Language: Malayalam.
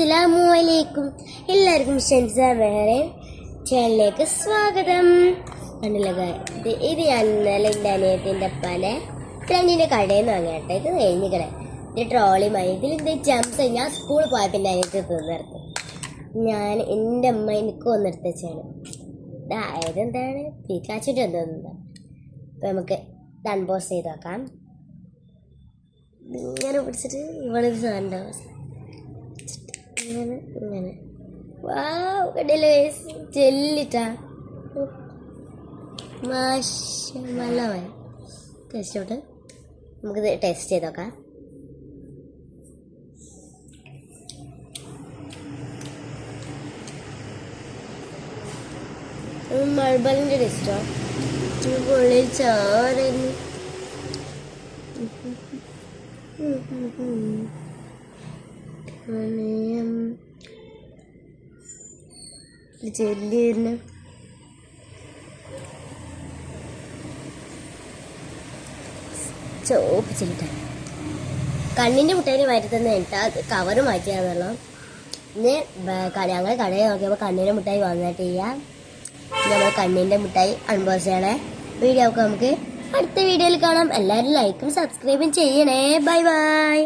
അസ്സലാമു അലൈക്കും. എല്ലാവർക്കും ഷെൻസ വേറെ ചാനലിലേക്ക് സ്വാഗതം. കണ്ടില്ല? ഇത് ഞാൻ ഇന്നലെ എന്റെ അനിയത്തിന്റെ പല ഫ്രണ്ടിന്റെ കടയിൽ നിന്ന് വാങ്ങിയാട്ടെ ഇത് കഴിഞ്ഞിക്കണേ ഇത് ട്രോളി മതി ഇതിൽ ഇത് ജംസ് ഞാൻ സ്കൂളിൽ പോയപ്പോൾ എന്റെ അനിയത്തി തിന്നിർത്ത് ഞാൻ എന്റെ അമ്മ എനിക്ക് വന്നെടുത്ത് വെച്ചാണ്. അതായത് എന്താണ്? പീക്കാച്ചിട്ട് തന്നെ അപ്പം നമുക്ക് ഇത് അൺബോസ് ചെയ്ത് നോക്കാം. ഇങ്ങനെ പിടിച്ചിട്ട് ഇവിടെ സാധനം ഉണ്ടാവും. ഇങ്ങനെ ഇങ്ങനെ. വാവ് കണ്ടില്ലേ ചെല്ലിട്ടാ മാഷ നല്ലമായി ടേസ്റ്റോട്ട് നമുക്കിത് ടേസ്റ്റ് ചെയ്ത് നോക്കാം. മൾബലിന്റെ ടേസ്റ്റോ പൊള്ളി ചോറുന്നു ചെല്ലിയിരുന്നു ചോപ്പ് ചെല്ലിട്ട കണ്ണിന്റെ മുട്ടേനെ വരുത്തുന്ന തന്നെ ഇട്ടാ കവറ് മാറ്റിയാന്നല്ലോ ഇനി ഞങ്ങൾ കടയിൽ നോക്കിയപ്പോൾ കണ്ണിന്റെ മുട്ടായി വന്നിട്ട് ചെയ്യാം നമ്മൾ കണ്ണിന്റെ മുട്ടായി അൺബോക്സ് ചെയ്യണേ. വീഡിയോ ഒക്കെ നമുക്ക് അടുത്ത വീഡിയോയിൽ കാണാം. എല്ലാവരും ലൈക്കും സബ്സ്ക്രൈബും ചെയ്യണേ. Bye bye